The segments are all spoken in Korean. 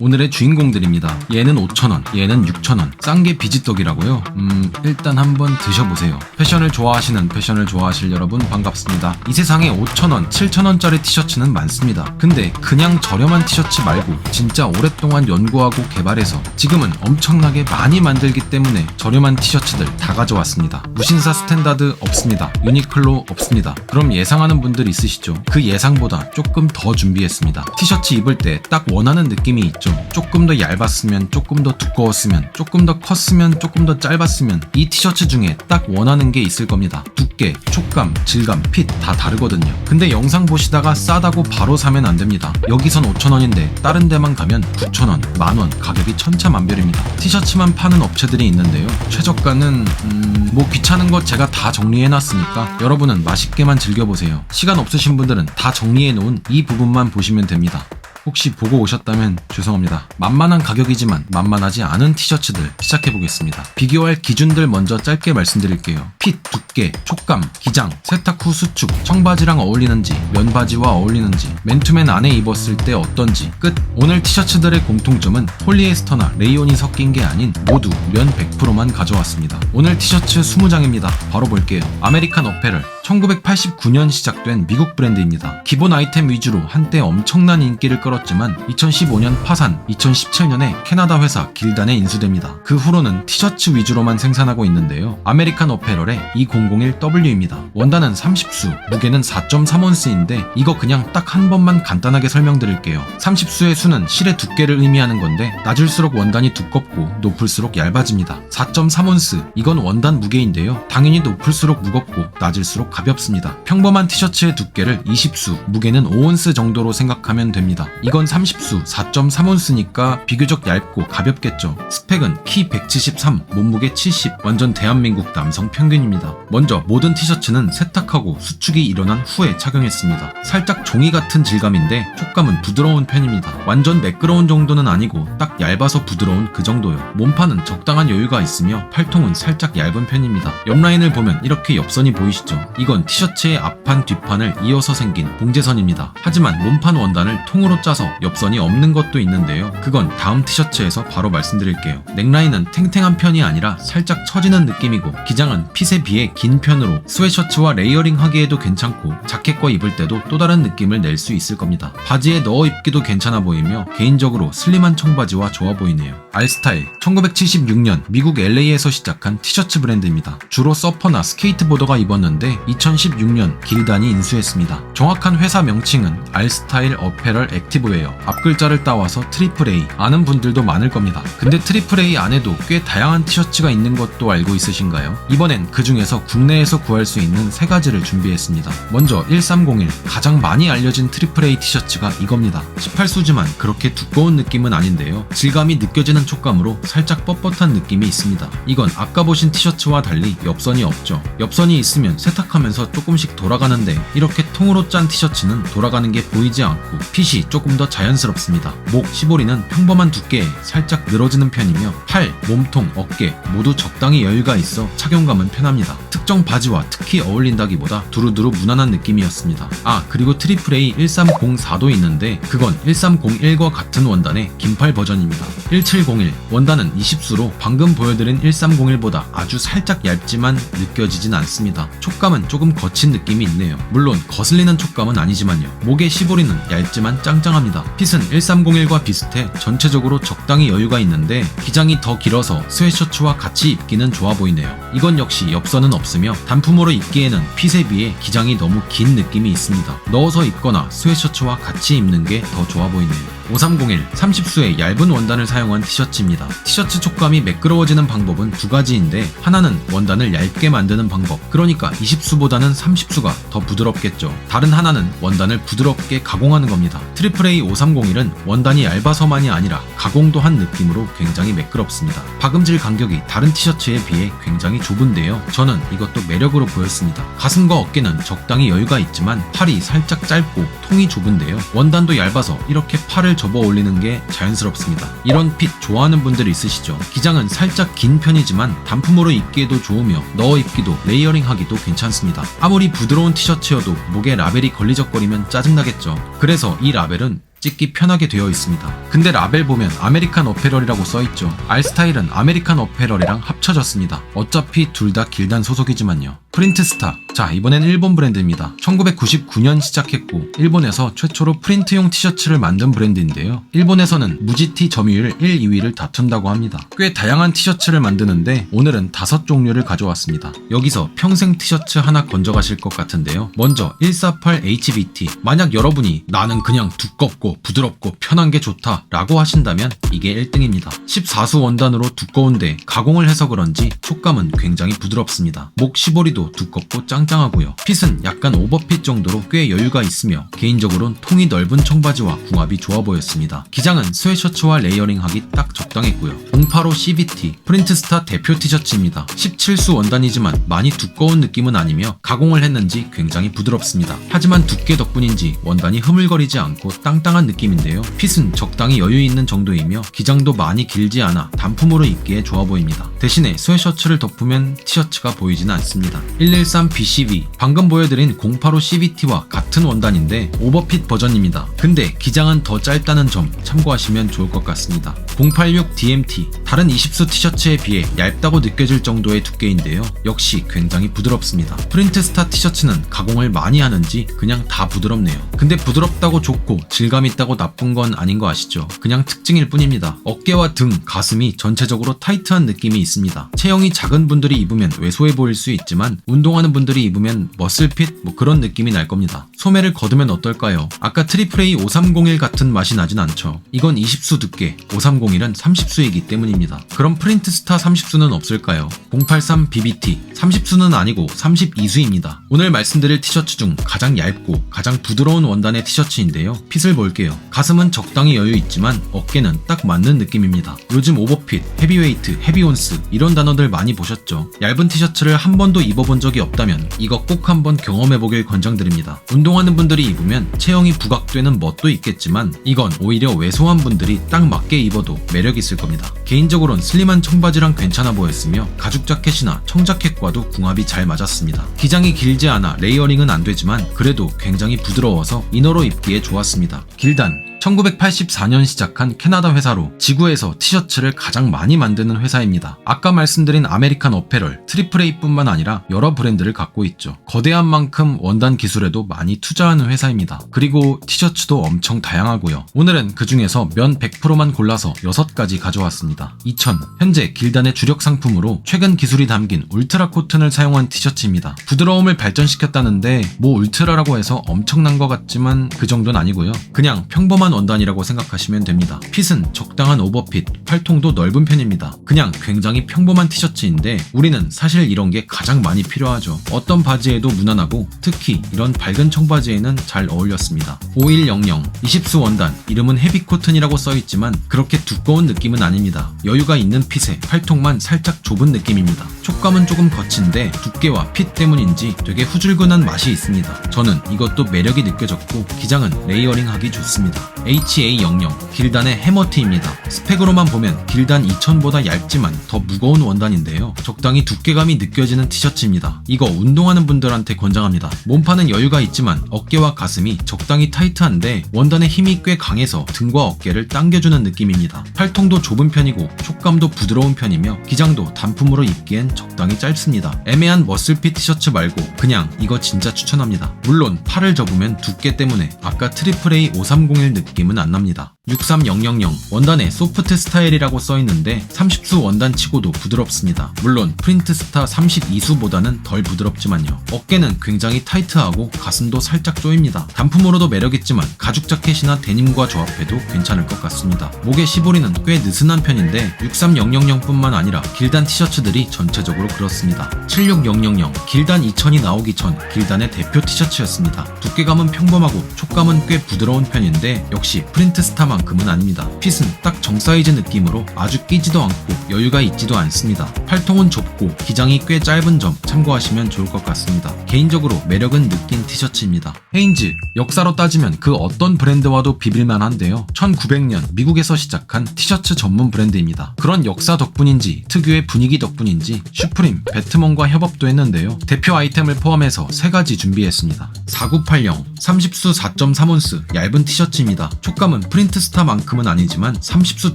오늘의 주인공들입니다. 얘는 5,000원, 얘는 6,000원. 싼 게 비지떡이라고요? 음, 일단 한번 드셔보세요. 패션을 좋아하시는 패션을 좋아하실 여러분 반갑습니다. 이 세상에 5,000원, 7,000원짜리 티셔츠는 많습니다. 근데 그냥 저렴한 티셔츠 말고 진짜 오랫동안 연구하고 개발해서 지금은 엄청나게 많이 만들기 때문에 저렴한 티셔츠들 다 가져왔습니다. 무신사 스탠다드 없습니다. 유니클로 없습니다. 그럼 예상하는 분들 있으시죠? 그 예상보다 조금 더 준비했습니다. 티셔츠 입을 때 딱 원하는 느낌이 있죠. 조금 더 얇았으면, 조금 더 두꺼웠으면, 조금 더 컸으면, 조금 더 짧았으면 이 티셔츠 중에 딱 원하는 게 있을 겁니다. 두께, 촉감, 질감, 핏 다 다르거든요. 근데 영상 보시다가 싸다고 바로 사면 안 됩니다. 여기선 5,000원인데 다른 데만 가면 9,000원, 만원 가격이 천차만별입니다. 티셔츠만 파는 업체들이 있는데요. 최저가는 음, 뭐 귀찮은 거 제가 다 정리해 놨으니까 여러분은 맛있게만 즐겨보세요. 시간 없으신 분들은 다 정리해 놓은 이 부분만 보시면 됩니다. 혹시 보고 오셨다면 죄송합니다. 만만한 가격이지만 만만하지 않은 티셔츠들 시작해보겠습니다. 비교할 기준들 먼저 짧게 말씀드릴게요. 핏, 두께, 촉감, 기장, 세탁 후 수축, 청바지랑 어울리는지, 면바지와 어울리는지, 맨투맨 안에 입었을 때 어떤지, 끝! 오늘 티셔츠들의 공통점은 폴리에스터나 레이온이 섞인 게 아닌 모두 면 100%만 가져왔습니다. 오늘 티셔츠 20장입니다. 바로 볼게요. 아메리칸 어페럴, 1989년 시작된 미국 브랜드입니다. 기본 아이템 위주로 한때 엄청난 인기를 끌었지만 2015년 파산, 2017년에 캐나다 회사 길단에 인수됩니다. 그 후로는 티셔츠 위주로만 생산하고 있는데요. 아메리칸 어페럴의 2001W입니다. 원단은 30수, 무게는 4.3온스인데 이거 그냥 딱 한 번만 간단하게 설명드릴게요. 30수의 수는 실의 두께를 의미하는 건데 낮을수록 원단이 두껍고 높을수록 얇아집니다. 4.3온스, 이건 원단 무게인데요. 당연히 높을수록 무겁고 낮을수록 가볍습니다. 평범한 티셔츠의 두께를 20수, 무게는 5온스 정도로 생각하면 됩니다. 이건 30수, 4.3온스니까 비교적 얇고 가볍겠죠. 스펙은 키 173, 몸무게 70, 완전 대한민국 남성 평균입니다. 먼저 모든 티셔츠는 세탁하고 수축이 일어난 후에 착용했습니다. 살짝 종이 같은 질감인데 촉감은 부드러운 편입니다. 완전 매끄러운 정도는 아니고 딱 얇아서 부드러운 그 정도요. 몸판은 적당한 여유가 있으며 팔통은 살짝 얇은 편입니다. 옆라인을 보면 이렇게 옆선이 보이시죠? 이건 티셔츠의 앞판 뒷판을 이어서 생긴 봉제선입니다. 하지만 몸판 원단을 통으로 짜서 옆선이 없는 것도 있는데요. 그건 다음 티셔츠에서 바로 말씀드릴게요. 넥라인은 탱탱한 편이 아니라 살짝 처지는 느낌이고 기장은 핏에 비해 긴 편으로 스웨셔츠와 레이어링 하기에도 괜찮고 자켓과 입을 때도 또 다른 느낌을 낼 수 있을 겁니다. 바지에 넣어 입기도 괜찮아 보이며 개인적으로 슬림한 청바지와 좋아 보이네요. 알스타일 1976년 미국 LA에서 시작한 티셔츠 브랜드입니다. 주로 서퍼나 스케이트보더가 입었는데 2016년 길단이 인수했습니다. 정확한 회사 명칭은 알스타일 어페럴 액티브웨어 앞글자를 따와서 트리플 A 아는 분들도 많을 겁니다. 근데 트리플 A 안에도 꽤 다양한 티셔츠가 있는 것도 알고 있으신가요? 이번엔 그 중에서 국내에서 구할 수 있는 세 가지를 준비했습니다. 먼저 1301 가장 많이 알려진 트리플 A 티셔츠가 이겁니다. 18수지만 그렇게 두꺼운 느낌은 아닌데요. 질감이 느껴지는 촉감으로 살짝 뻣뻣한 느낌이 있습니다. 이건 아까 보신 티셔츠와 달리 옆선이 없죠. 옆선이 있으면 세탁하면 서 조금씩 돌아가는데 이렇게 통으로 짠 티셔츠는 돌아가는 게 보이지 않고 핏이 조금 더 자연스럽습니다. 목, 시보리는 평범한 두께에 살짝 늘어지는 편이며 팔, 몸통, 어깨 모두 적당히 여유가 있어 착용감은 편합니다. 특정 바지와 특히 어울린다기보다 두루두루 무난한 느낌이었습니다. 아 그리고 트리플 A 1304도 있는데 그건 1301과 같은 원단의 긴팔 버전입니다. 1701 원단은 20수로 방금 보여드린 1301보다 아주 살짝 얇지만 느껴지진 않습니다. 촉감은 조금 거친 느낌이 있네요. 물론 거슬리는 촉감은 아니지만요. 목의 시보리는 얇지만 짱짱합니다. 핏은 1301과 비슷해 전체적으로 적당히 여유가 있는데 기장이 더 길어서 스웨셔츠와 같이 입기는 좋아 보이네요. 이건 역시 옆선은 없으며 단품으로 입기에는 핏에 비해 기장이 너무 긴 느낌이 있습니다. 넣어서 입거나 스웨셔츠와 같이 입는 게 더 좋아 보이네요. 5301 30수의 얇은 원단을 사용한 티셔츠입니다. 티셔츠 촉감이 매끄러워지는 방법은 두 가지인데 하나는 원단을 얇게 만드는 방법. 그러니까 20수보다는 30수가 더 부드럽겠죠. 다른 하나는 원단을 부드럽게 가공하는 겁니다. 트리플 A 5301은 원단이 얇아서만이 아니라 가공도 한 느낌으로 굉장히 매끄럽습니다. 박음질 간격이 다른 티셔츠에 비해 굉장히 좁은데요. 저는 이것도 매력으로 보였습니다. 가슴과 어깨는 적당히 여유가 있지만 팔이 살짝 짧고 통이 좁은데요. 원단도 얇아서 이렇게 팔을 접어 올리는 게 자연스럽습니다. 이런 핏 좋아하는 분들 있으시죠? 기장은 살짝 긴 편이지만 단품으로 입기에도 좋으며 넣어 입기도 레이어링 하기도 괜찮습니다. 아무리 부드러운 티셔츠여도 목에 라벨이 걸리적거리면 짜증나겠죠. 그래서 이 라벨은 찍기 편하게 되어 있습니다. 근데 라벨 보면 아메리칸 어페럴이라고 써있죠. 알 스타일은 아메리칸 어페럴이랑 합쳐졌습니다. 어차피 둘 다 길단 소속이지만요. 프린트스타. 자, 이번엔 일본 브랜드입니다. 1999년 시작했고, 일본에서 최초로 프린트용 티셔츠를 만든 브랜드인데요. 일본에서는 무지티 점유율 1, 2위를 다툰다고 합니다. 꽤 다양한 티셔츠를 만드는데, 오늘은 다섯 종류를 가져왔습니다. 여기서 평생 티셔츠 하나 건져가실 것 같은데요. 먼저 148HBT. 만약 여러분이 나는 그냥 두껍고 부드럽고 편한 게 좋다 라고 하신다면 이게 1등입니다. 14수 원단으로 두꺼운데 가공을 해서 그런지 촉감은 굉장히 부드럽습니다. 목 시보리도 두껍고 짱짱하고요. 핏은 약간 오버핏 정도로 꽤 여유가 있으며 개인적으로는 통이 넓은 청바지와 궁합이 좋아 보였습니다. 기장은 스웨셔츠와 레이어링하기 딱 적당했고요. 085 CBT 프린트스타 대표 티셔츠입니다. 17수 원단이지만 많이 두꺼운 느낌은 아니며 가공을 했는지 굉장히 부드럽습니다. 하지만 두께 덕분인지 원단이 흐물거리지 않고 땅땅한 느낌인데요. 핏은 적당히 여유 있는 정도이며 기장도 많이 길지 않아 단품으로 입기에 좋아 보입니다. 대신에 스웨셔츠를 덮으면 티셔츠가 보이진 않습니다. 113 BCV 방금 보여드린 085 CBT와 같은 원단인데 오버핏 버전입니다. 근데 기장은 더 짧다는 점 참고하시면 좋을 것 같습니다. 086 DMT 다른 20수 티셔츠에 비해 얇다고 느껴질 정도의 두께인데요. 역시 굉장히 부드럽습니다. 프린트스타 티셔츠는 가공을 많이 하는지 그냥 다 부드럽네요. 근데 부드럽다고 좋고 질감 있다고 나쁜 건 아닌 거 아시죠? 그냥 특징일 뿐입니다. 어깨와 등, 가슴이 전체적으로 타이트한 느낌이 있습니다. 체형이 작은 분들이 입으면 왜소해 보일 수 있지만 운동하는 분들이 입으면 머슬핏 뭐 그런 느낌이 날 겁니다. 소매를 거두면 어떨까요? 아까 트리플 A 5301 같은 맛이 나진 않죠. 이건 20수 두께, 531은 30수이기 때문입니다. 그럼 프린트 스타 30수는 없을까요? 083 BBT 30수는 아니고 32수입니다. 오늘 말씀드릴 티셔츠 중 가장 얇고 가장 부드러운 원단의 티셔츠인데요. 핏을 볼게요. 가슴은 적당히 여유 있지만 어깨는 딱 맞는 느낌입니다. 요즘 오버핏, 헤비웨이트, 헤비온스 이런 단어들 많이 보셨죠? 얇은 티셔츠를 한 번도 입어본 적이 없다면 이거 꼭 한번 경험해보길 권장드립니다. 운동하는 분들이 입으면 체형이 부각되는 멋도 있겠지만 이건 오히려 왜소한 분들이 딱 맞게 입어도 매력 있을 겁니다. 개인적으로는 슬림한 청바지랑 괜찮아 보였으며 가죽 자켓이나 청자켓과도 궁합이 잘 맞았습니다. 기장이 길지 않아 레이어링은 안 되지만 그래도 굉장히 부드러워서 이너로 입기에 좋았습니다. 길단 1984년 시작한 캐나다 회사로 지구에서 티셔츠를 가장 많이 만드는 회사입니다. 아까 말씀드린 아메리칸 어페럴, 트리플 A뿐만 아니라 여러 브랜드를 갖고 있죠. 거대한 만큼 원단 기술에도 많이 투자하는 회사입니다. 그리고 티셔츠도 엄청 다양하고요. 오늘은 그 중에서 면 100%만 골라서 6가지 가져왔습니다. 2000 현재 길단의 주력 상품으로 최근 기술이 담긴 울트라 코튼을 사용한 티셔츠입니다. 부드러움을 발전시켰다는데 뭐 울트라라고 해서 엄청난 것 같지만 그 정도는 아니고요. 그냥 평범한 원단이라고 생각하시면 됩니다. 핏은 적당한 오버핏, 팔통도 넓은 편입니다. 그냥 굉장히 평범한 티셔츠인데 우리는 사실 이런 게 가장 많이 필요하죠. 어떤 바지에도 무난하고 특히 이런 밝은 청바지에는 잘 어울렸습니다. 5100 20수 원단 이름은 헤비코튼이라고 써있지만 그렇게 두꺼운 느낌은 아닙니다. 여유가 있는 핏에 팔통만 살짝 좁은 느낌입니다. 촉감은 조금 거친데 두께와 핏 때문인지 되게 후줄근한 맛이 있습니다. 저는 이것도 매력이 느껴졌고 기장은 레이어링하기 좋습니다. HA00 길단의 해머티입니다. 스펙으로만 보면 길단 2000보다 얇지만 더 무거운 원단인데요. 적당히 두께감이 느껴지는 티셔츠입니다. 이거 운동하는 분들한테 권장합니다. 몸판은 여유가 있지만 어깨와 가슴이 적당히 타이트한데 원단의 힘이 꽤 강해서 등과 어깨를 당겨주는 느낌입니다. 팔통도 좁은 편이고 촉감도 부드러운 편이며 기장도 단품으로 입기엔 적당히 짧습니다. 애매한 머슬핏 티셔츠 말고 그냥 이거 진짜 추천합니다. 물론 팔을 접으면 두께 때문에 아까 트리플 A 5301 느낌 은 안 납니다. 63000 원단에 소프트 스타일이라고 써있는데 30수 원단 치고도 부드럽습니다. 물론 프린트스타 32수보다는 덜 부드럽지만요. 어깨는 굉장히 타이트하고 가슴도 살짝 조입니다. 단품으로도 매력있지만 가죽 자켓이나 데님과 조합해도 괜찮을 것 같습니다. 목의 시보리는 꽤 느슨한 편인데 63000뿐만 아니라 길단 티셔츠들이 전체적으로 그렇습니다. 76000 길단 2000이 나오기 전 길단의 대표 티셔츠였습니다. 두께감은 평범하고 촉감은 꽤 부드러운 편인데 역시 프린트스타만 만큼은 아닙니다. 핏은 딱 정사이즈 느낌으로 아주 끼지도 않고 여유가 있지도 않습니다. 팔통은 좁고 기장이 꽤 짧은 점 참고하시면 좋을 것 같습니다. 개인적으로 매력은 느낀 티셔츠입니다. 헤인즈 역사로 따지면 그 어떤 브랜드와도 비빌만한데요. 1900년 미국에서 시작한 티셔츠 전문 브랜드입니다. 그런 역사 덕분인지 특유의 분위기 덕분인지 슈프림, 배트먼과 협업도 했는데요. 대표 아이템을 포함해서 세 가지 준비했습니다. 4980 30수 4.3온스 얇은 티셔츠입니다. 촉감은 프린트 스타만큼은 아니지만 30수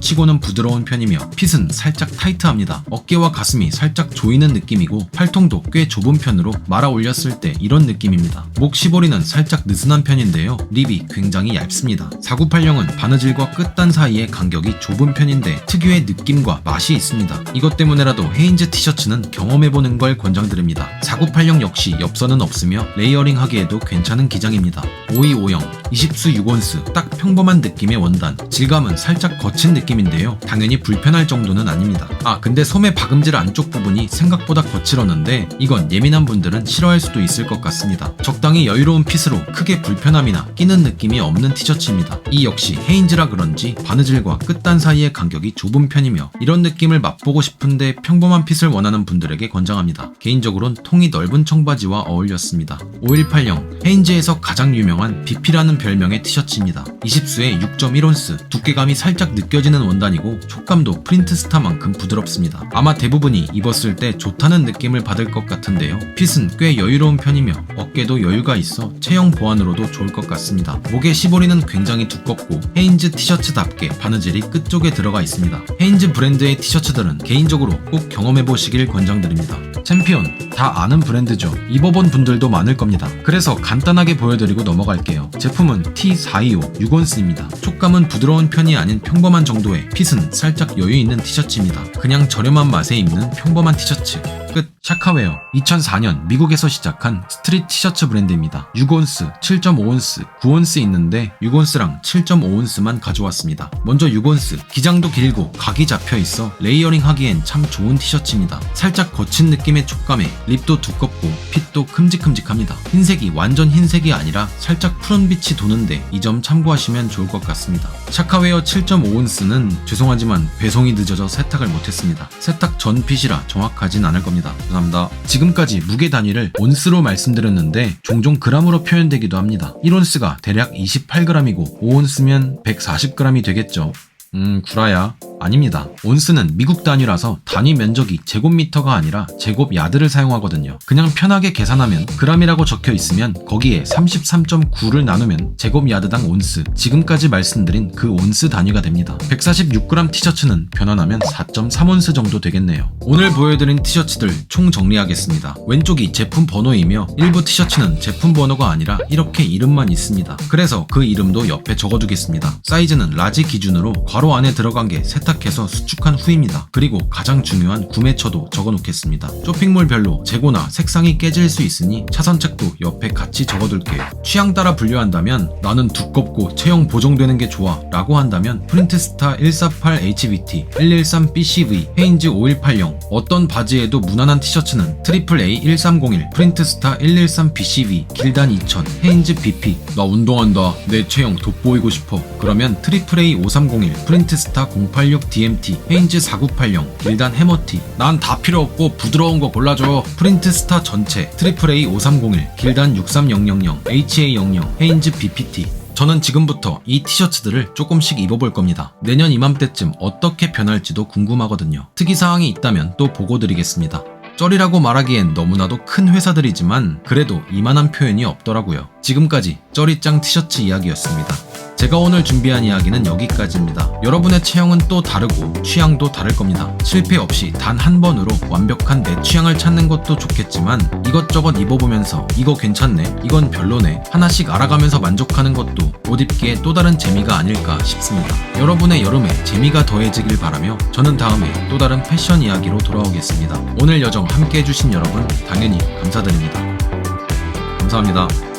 치고는 부드러운 편이며 핏은 살짝 타이트합니다. 어깨와 가슴이 살짝 조이는 느낌이고 팔통도 꽤 좁은 편으로 말아 올렸을 때 이런 느낌입니다. 목 시보리는 살짝 느슨한 편인데요. 립이 굉장히 얇습니다. 4980은 바느질과 끝단 사이의 간격이 좁은 편인데 특유의 느낌과 맛이 있습니다. 이것 때문에라도 헤인즈 티셔츠는 경험해보는 걸 권장드립니다. 4980 역시 엽서는 없으며 레이어링 하기에도 괜찮은 기장입니다. 5250 20수 6온스 딱 평범한 느낌의 원단 질감은 살짝 거친 느낌인데요. 당연히 불편할 정도는 아닙니다. 아 근데 소매 박음질 안쪽 부분이 생각보다 거칠었는데 이건 예민한 분들은 싫어할 수도 있을 것 같습니다. 적당히 여유로운 핏으로 크게 불편함이나 끼는 느낌이 없는 티셔츠입니다. 이 역시 헤인즈라 그런지 바느질과 끝단 사이의 간격이 좁은 편이며 이런 느낌을 맛보고 싶은데 평범한 핏을 원하는 분들에게 권장합니다. 개인적으론 통이 넓은 청바지와 어울렸습니다. 5180 헤인즈에서 가장 유명한 BP라는 별명의 티셔츠입니다. 20수에 6.1온스 두께감이 살짝 느껴지는 원단이고 촉감도 프린트 스타만큼 부드럽습니다. 아마 대부분이 입었을 때 좋다는 느낌을 받을 것 같은데요. 핏은 꽤 여유로운 편이며 어깨도 여유가 있어 체형 보완으로도 좋을 것 같습니다. 목의 시보리는 굉장히 두껍고 헤인즈 티셔츠답게 바느질이 끝쪽에 들어가 있습니다. 헤인즈 브랜드의 티셔츠들은 개인적으로 꼭 경험해 보시길 권장드립니다. 챔피언 다 아는 브랜드죠. 입어본 분들도 많을 겁니다. 그래서 간단하게 보여드리고 넘어갈게요. 제품은 T425 6온스입니다. 촉감은 부드러운 편이 아닌 평범한 정도의 핏은 살짝 여유 있는 티셔츠입니다. 그냥 저렴한 맛에 입는 평범한 티셔츠. 끝. 샤카웨어 2004년 미국에서 시작한 스트릿 티셔츠 브랜드입니다. 6온스, 7.5온스, 9온스 있는데 6온스랑 7.5온스만 가져왔습니다. 먼저 6온스 기장도 길고 각이 잡혀 있어 레이어링 하기엔 참 좋은 티셔츠입니다. 살짝 거친 느낌의 촉감에 립도 두껍고 핏도 큼직큼직합니다. 흰색이 완전 흰색이 아니라 살짝 푸른 빛이 도는데 이 점 참고하시면 좋을 것 같습니다. 샤카웨어 7.5온스는 죄송하지만 배송이 늦어져 세탁을 못했습니다. 세탁 전 핏이라 정확하진 않을 겁니다. 죄송합니다. 지금까지 무게 단위를 온스로 말씀드렸는데 종종 그람으로 표현되기도 합니다. 1온스가 대략 28g이고 5온스면 140g이 되겠죠. 음, 구라야. 아닙니다. 온스는 미국 단위라서 단위 면적이 제곱미터가 아니라 제곱 야드를 사용하거든요. 그냥 편하게 계산하면 그람이라고 적혀 있으면 거기에 33.9를 나누면 제곱 야드당 온스. 지금까지 말씀드린 그 온스 단위가 됩니다. 146g 티셔츠는 변환하면 4.3온스 정도 되겠네요. 오늘 보여드린 티셔츠들 총 정리하겠습니다. 왼쪽이 제품 번호이며 일부 티셔츠는 제품 번호가 아니라 이렇게 이름만 있습니다. 그래서 그 이름도 옆에 적어두겠습니다. 사이즈는 라지 기준으로 괄호 안에 들어간 게 세탁 해서 수축한 후입니다. 그리고 가장 중요한 구매처도 적어놓겠습니다. 쇼핑몰별로 재고나 색상이 깨질 수 있으니 차선책도 옆에 같이 적어둘게요. 취향 따라 분류한다면 나는 두껍고 체형 보정되는 게 좋아 라고 한다면 프린트스타 148HBT, 113BCV, 헤인즈 5180 어떤 바지에도 무난한 티셔츠는 트리플 A 1301, 프린트스타 113BCV, 길단 2000, 헤인즈 BP 나 운동한다 내 체형 돋보이고 싶어 그러면 트리플 A 5301, 프린트스타 086DMT, 헤인즈 4980, 길단 해머티 난 다 필요 없고 부드러운 거 골라줘 프린트 스타 전체 트리플 A 5301, 길단 63000, HA00, 헤인즈 BPT 저는 지금부터 이 티셔츠들을 조금씩 입어볼 겁니다. 내년 이맘때쯤 어떻게 변할지도 궁금하거든요. 특이사항이 있다면 또 보고 드리겠습니다. 쩔이라고 말하기엔 너무나도 큰 회사들이지만 그래도 이만한 표현이 없더라고요. 지금까지 쩔이짱 티셔츠 이야기였습니다. 제가 오늘 준비한 이야기는 여기까지입니다. 여러분의 체형은 또 다르고 취향도 다를 겁니다. 실패 없이 단 한 번으로 완벽한 내 취향을 찾는 것도 좋겠지만 이것저것 입어보면서 이거 괜찮네, 이건 별로네 하나씩 알아가면서 만족하는 것도 옷 입기에 또 다른 재미가 아닐까 싶습니다. 여러분의 여름에 재미가 더해지길 바라며 저는 다음에 또 다른 패션 이야기로 돌아오겠습니다. 오늘 여정 함께 해주신 여러분 당연히 감사드립니다. 감사합니다.